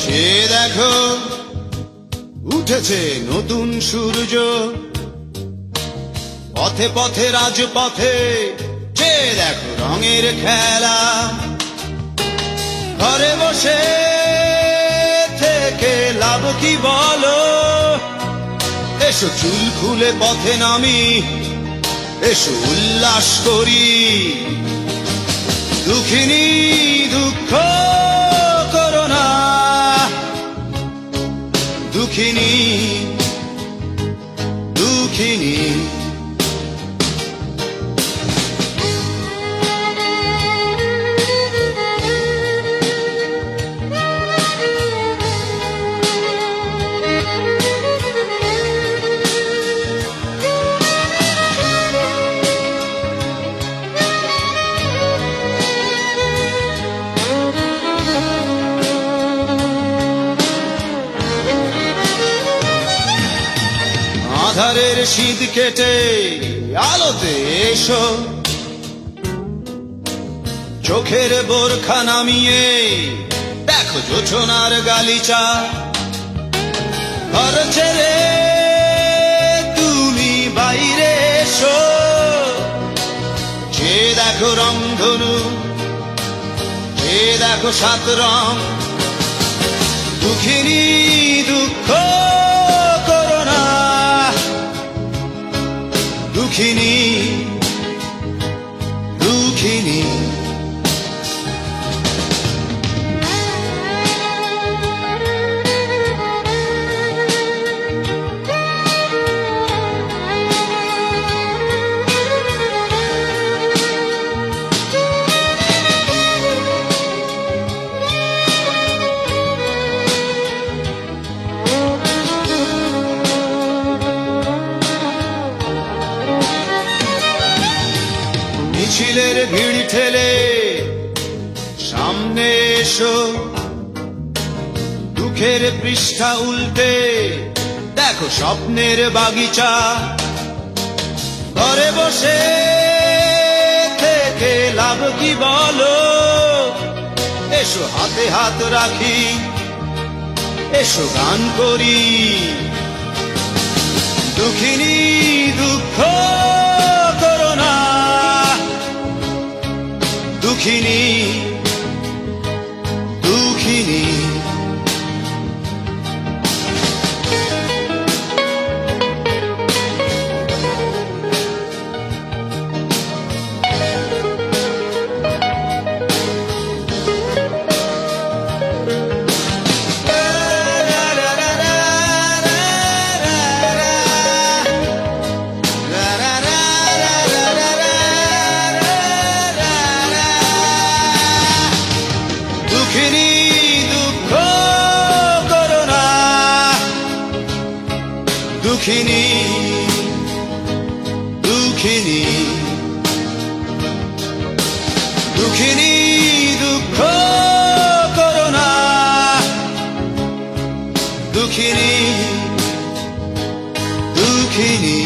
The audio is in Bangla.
সে দেখো উঠেছে নতুন সূর্য। পথে পথে রাজপথে যে দেখো রঙের খেলা। ঘরে বসে থেকে কি বলো? এসো চুল খুলে পথে নামি, এসো উল্লাস করি। দুঃখিনী, দুঃখ করো না। দুঃখিনী দুঃখিনী। আধারের শীত কেটে আলোতে এসো। চোখের বোরখা নামিয়ে দেখো জোছনার গালিচা। ঘর ছেড়ে তুমি বাইরে এসো। যে দেখো রংধনু যে দেখো সাত রং, দুঃখিনী দুঃখ দুঃখিনী দুঃখিনী মিছিলের ভিড় ঠেলে সামনে এসো। দুঃখের পৃষ্ঠা উল্টে দেখো স্বপ্নের বাগিচা। ঘরে বসে থেকে লাভ কি বলো? এসো হাতে হাত রাখি, এসো গান করি। দুঃখিনী سنين كني দুঃখিনী দুঃখিনী দুঃখিনী দুঃখ করোনা দুঃখিনী দুঃখিনী